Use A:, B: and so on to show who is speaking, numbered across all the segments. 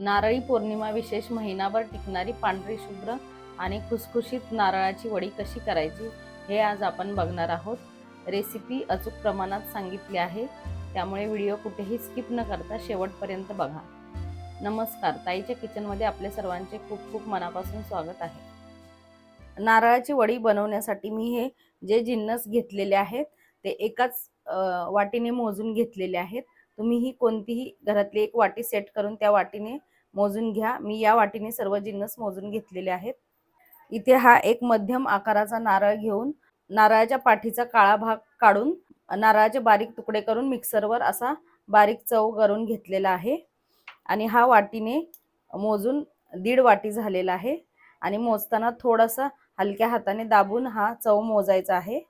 A: नारळी पौर्णिमा विशेष महिनाभर टिकणारी पांढरी शुभ्र आणि खुसखुशीत नारळाची वडी कशी करायची हे आज आपण बघणार आहोत. रेसिपी अचूक प्रमाणात सांगितली आहे त्यामुळे व्हिडिओ कुठेही स्किप न करता शेवटपर्यंत बघा. नमस्कार ताईच्या किचनमध्ये आपल्या सर्वांचे खूप खूप मनापासून स्वागत आहे. नारळाची वडी बनवण्यासाठी मी हे जे जिन्नस घेतलेले आहेत ते एकाच वाटीने मोजून घेतलेले आहेत. तुम्ही ही कोणतीही घरातली एक वाटी सेट करून त्या वाटीने मोजून घ्या. मी या वाटीने सर्व जिन्नस मोजून घेतलेले आहेत. इथे हा एक मध्यम आकाराचा नारळ घेऊन नारळाच्या पाठीचा काळा भाग काढून नारळाचे बारीक तुकडे करून मिक्सरवर असा बारीक चव करून घेतलेला आहे. आणि हा वाटीने मोजून दीड वाटी झालेला आहे. आणि मोजताना थोडासा हलक्या हाताने दाबून हा चव मोजायचा आहे.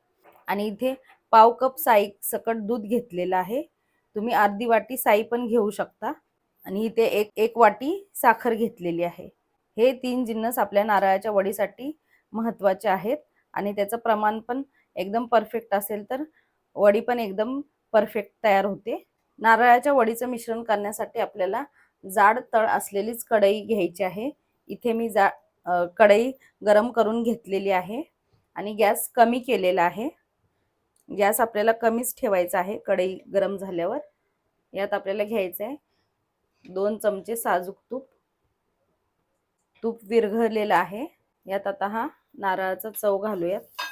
A: आणि इथे पाव कप साई सकट दूध घेतलेलं आहे. तुम्ही अर्धी वाटी साई पण घेऊ शकता. आणि इथे एक एक वाटी साखर घेतलेली आहे. हे तीन जिन्नस आपल्या नारळाच्या वडीसाठी महत्त्वाचे आहेत आणि त्याचं प्रमाण पण एकदम परफेक्ट असेल तर वडी पण एकदम परफेक्ट तयार होते. नारळाच्या वडीचं मिश्रण करण्यासाठी आपल्याला जाड तळ असलेलीच कढई घ्यायची आहे. इथे मी जा कढई गरम करून घेतलेली आहे आणि गॅस कमी केलेला आहे. गॅस आपल्याला कमीच ठेवायचा आहे कढई गरम झाल्यावर. यात आपल्याला घ्यायचं आहे दोन चमचे साजूक तूप. तूप विरघळलेलं आहे. यात आता हा नारळाचा चव घालूयात.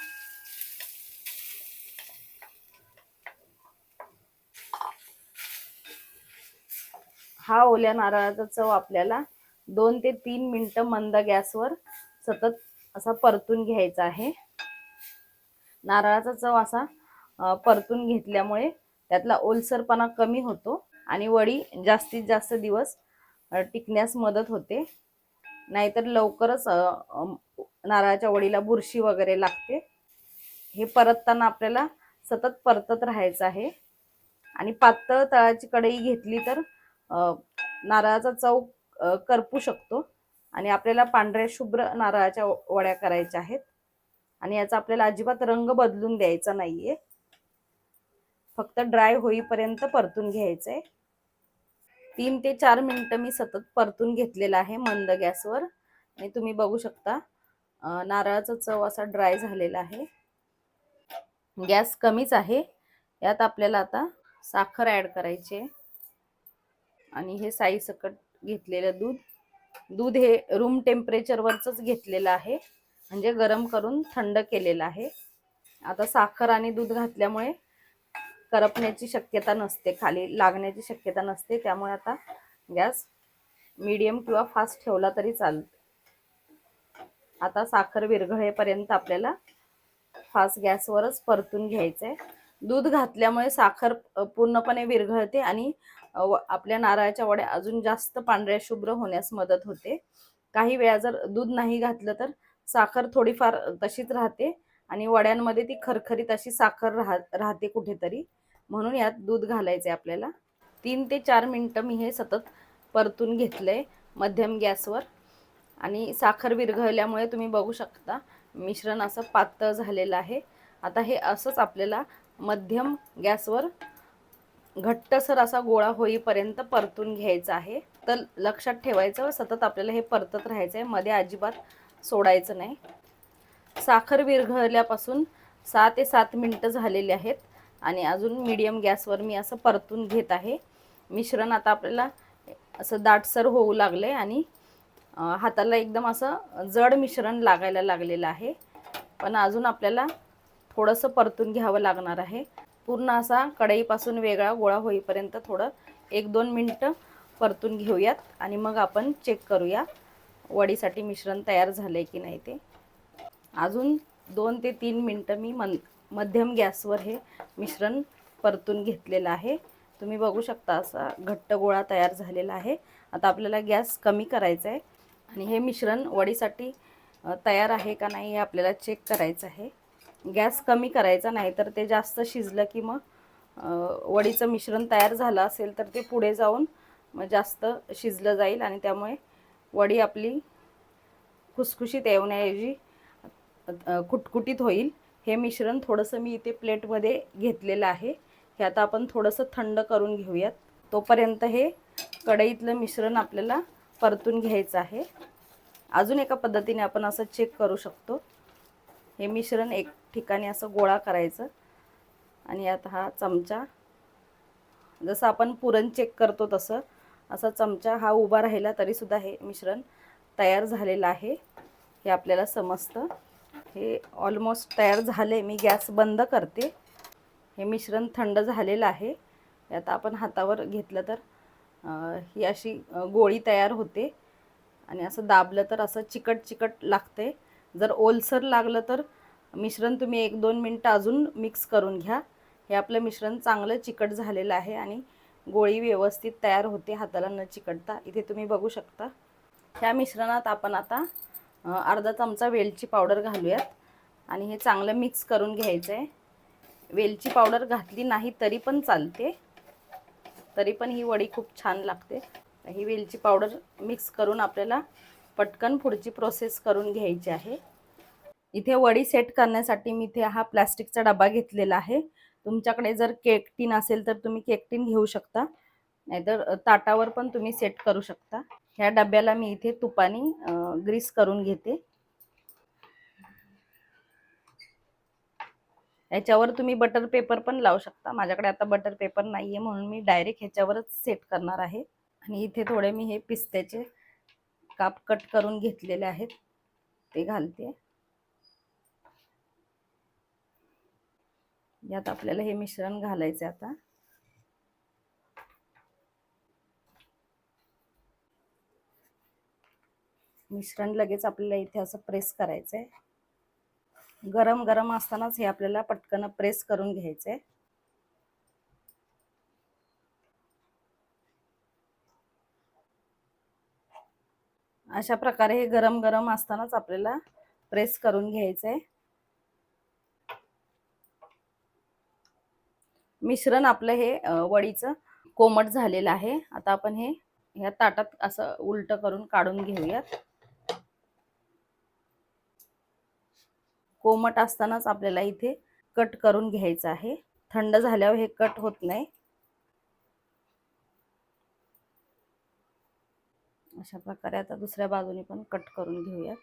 A: हा ओल्या नारळाचा चव आपल्याला दोन ते तीन मिनटं मंद गॅसवर सतत असा परतून घ्यायचा आहे. नारळाचा चव असा परतून घेतल्यामुळे त्यातला ओलसरपणा कमी होतो. आणि वडी जास्तीत जास्त दिवस टिकण्यास मदत होते. नाहीतर लवकरच नारळाच्या वडीला बुरशी वगैरे लागते. हे परतताना आपल्याला सतत परतत राहायचं आहे. आणि पातळ तळाची कढई घेतली तर नारळाचा चव करपू शकतो. आणि आपल्याला पांढऱ्या शुभ्र नारळाच्या वड्या करायच्या आहेत. आणि याचा आपल्याला अजिबात रंग बदलून द्यायचा नाहीये. फक्त ड्राय होईपर्यंत परतून घ्यायचंय. तीन ते चार मिनटं मी सतत परतून घेतलेलं आहे मंद गॅसवर. आणि तुम्ही बघू शकता नारळाचा चव असा ड्राय झालेला आहे. गॅस कमीच आहे. यात आपल्याला आता साखर ॲड करायची आहे. आणि हे साई सकट घेतलेलं दूध. दूध हे रूम टेम्परेचरवरच घेतलेलं आहे. म्हणजे गरम करून थंड केलेलं आहे. आता साखर आणि दूध घातल्यामुळे करपण्याची शक्यता नसते खाली लागण्याची शक्यता नसते. त्यामुळे आता गॅस मीडियम किंवा फास्ट ठेवला तरी चालते. आता साखर विरघळेपर्यंत आपल्याला फास्ट गॅसवरच परतून घ्यायचं आहे दूध घातल्यामुळे साखर पूर्णपणे विरघळते आणि आपल्या नारळाच्या वड्या अजून जास्त पांढऱ्या शुभ्र होण्यास मदत होते. काही वेळा जर दूध नाही घातलं तर साखर थोडीफार तशीच राहते. आणि वड्यांमध्ये ती खरखरीत अशी साखर राह राहते कुठेतरी. म्हणून यात दूध घालायचे आपल्याला. तीन ते चार मिनटं मी हे सतत परतून घेतलंय मध्यम गॅसवर. आणि साखर विरघळल्यामुळे तुम्ही बघू शकता मिश्रण असं पातळ झालेलं आहे. आता हे असंच आपल्याला मध्यम गॅसवर घट्टसर असा गोळा होईपर्यंत परतून घ्यायचा आहे. तर लक्षात ठेवायचं सतत आपल्याला हे परतत राहायचं आहे मध्ये अजिबात सोडायचं नाही. साखर विरघळल्यापासून सहा ते सात मिनटं झालेली आहेत. आणि अजून मीडियम गॅसवर मी असं परतून घेत आहे. मिश्रण आता आपल्याला असं दाटसर होऊ लागले आणि हाताला एकदम असं जड मिश्रण लागायला लागलेलं आहे. पण अजून आपल्याला थोडंसं परतून घ्यावं लागणार आहे. पूर्ण असा कढईपासून वेगळा गोळा होईपर्यंत थोडं एक दोन मिनटं परतून घेऊयात आणि मग आपण चेक करूया वडीसाठी मिश्रण तयार झालं आहे की नाही ते. अजून दोन ते तीन मिनटं मी मन मध्यम गॅसवर हे मिश्रण परतून घेतलेलं आहे. तुम्ही बघू शकता असा घट्ट गोळा तयार झालेला आहे. आता आपल्याला गॅस कमी करायचा आहे. आणि हे मिश्रण वडीसाठी तयार आहे का नाही हे आपल्याला चेक करायचं आहे. गॅस कमी करायचा नाही तर ते जास्त शिजलं की मग वडीचं मिश्रण तयार झालं असेल तर ते पुढे जाऊन मग जास्त शिजलं जाईल आणि त्यामुळे वडी आपली खुसखुशीत येवण्याऐवजी कुटकुटीत होईल. हे मिश्रण थोडंसं मी इथे प्लेटमध्ये घेतलेलं आहे. हे आता आपण थोडंसं थंड करून घेऊयात. तोपर्यंत हे कढईतलं मिश्रण आपल्याला परतून घ्यायचं आहे. अजून एका पद्धतीने आपण असं चेक करू शकतो. हे मिश्रण एक ठिकाणी असं गोळा करायचं. आणि यात हा चमचा. जसं आपण पुरण चेक करतो तसं. असा चमचा हा उभा राहिला तरीसुद्धा हे मिश्रण तयार झालेलं आहे. हे आपल्याला समजतं. हे ऑलमोस्ट तयार झाले. मी गॅस बंद करते. हे मिश्रण थंड झालेलं आहे. आता आपण हातावर घेतलं तर ही अशी गोळी तयार होते. आणि असं दाबलं तर असं चिकट चिकट लागते. जर ओलसर लागलं तर मिश्रण तुम्ही एक दोन मिनटं अजून मिक्स करून घ्या. हे आपलं मिश्रण चांगलं चिकट झालेलं आहे आणि गोळी व्यवस्थित तयार होते. हाताला न चिकटता. इथे तुम्ही बघू शकता. ह्या मिश्रणात आपण आता अर्धा चमचा वेलची पावडर घालूयात. आणि हे चांगलं मिक्स करून घ्यायचं आहे वेलची पावडर घातली नाही तरी पण चालते. तरी पण ही वडी खूप छान लागते. ही वेलची पावडर मिक्स करून आपल्याला पटकन पुढची प्रोसेस करून घ्यायची आहे. इथे वडी सेट करण्यासाठी मी इथे हा प्लॅस्टिकचा डबा घेतलेला आहे. तुमच्याकडे जर केक टीन असेल तर तुम्ही केक टीन घेऊ शकता. नाहीतर ताटावर पण तुम्ही सेट करू शकता. ह्या डब्याला मी इथे तुपाने ग्रीस करून घेते. याच्यावर तुम्ही बटर पेपर पण लावू शकता. माझ्याकडे आता बटर पेपर नाही आहे म्हणून मी डायरेक्ट ह्याच्यावरच सेट करणार आहे. आणि इथे थोडे मी हे पिस्त्याचे काप कट करून घेतलेले आहेत. ते घालते. यात आपल्याला हे मिश्रण घालायचं आता. मिश्रण लगेच आपल्याला इथे असं प्रेस करायचं आहे गरम गरम असतानाच हे आपल्याला पटकन प्रेस करून घ्यायचं आहे अशा प्रकारे हे गरम गरम असतानाच आपल्याला प्रेस करून घ्यायचं आहे मिश्रण आपलं हे वडीचं कोमट झालेलं आहे. आता आपण हे ह्या ताटात असं उलट करून काढून घेऊयात. कोमट असतानाच आपल्याला इथे कट करून घ्यायचं आहे. थंड झाल्यावर हे कट होत नाही. अशा प्रकारे आता दुसऱ्या बाजूने पण कट करून घेऊयात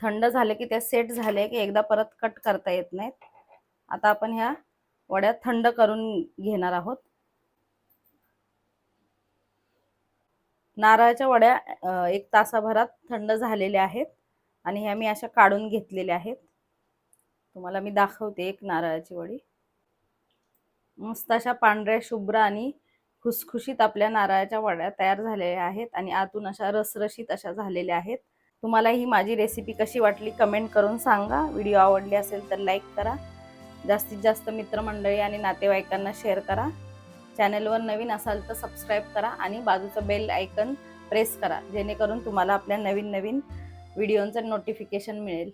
A: थंड झाले की त्या सेट झाले की एकदा परत कट करता येत नाहीत. आता आपण ह्या वड्या थंड करून घेणार आहोत. नारळाच्या वड्या एक तासाभरात थंड झालेल्या आहेत आणि ह्या मी अशा काढून घेतलेल्या आहेत. तुम्हाला मी दाखवते एक नारळाची वडी. मस्त अशा पांढऱ्या शुभ्र आणि खुसखुशीत आपल्या नारळाच्या वड्या तयार झालेल्या आहेत आणि आतून अशा रसरशीत अशा झालेल्या आहेत. तुम्हाला ही माझी रेसिपी कशी वाटली कमेंट करून सांगा. व्हिडिओ आवडली असेल तर लाईक करा. जास्तीत जास्त मित्रमंडळी आणि नातेवाईकांना शेअर करा. चॅनलवर नवीन असाल तर सबस्क्राईब करा आणि बाजूचं बेल आयकन प्रेस करा जेणेकरून तुम्हाला आपल्या नवीन नवीन व्हिडिओंचं नोटिफिकेशन मिळेल.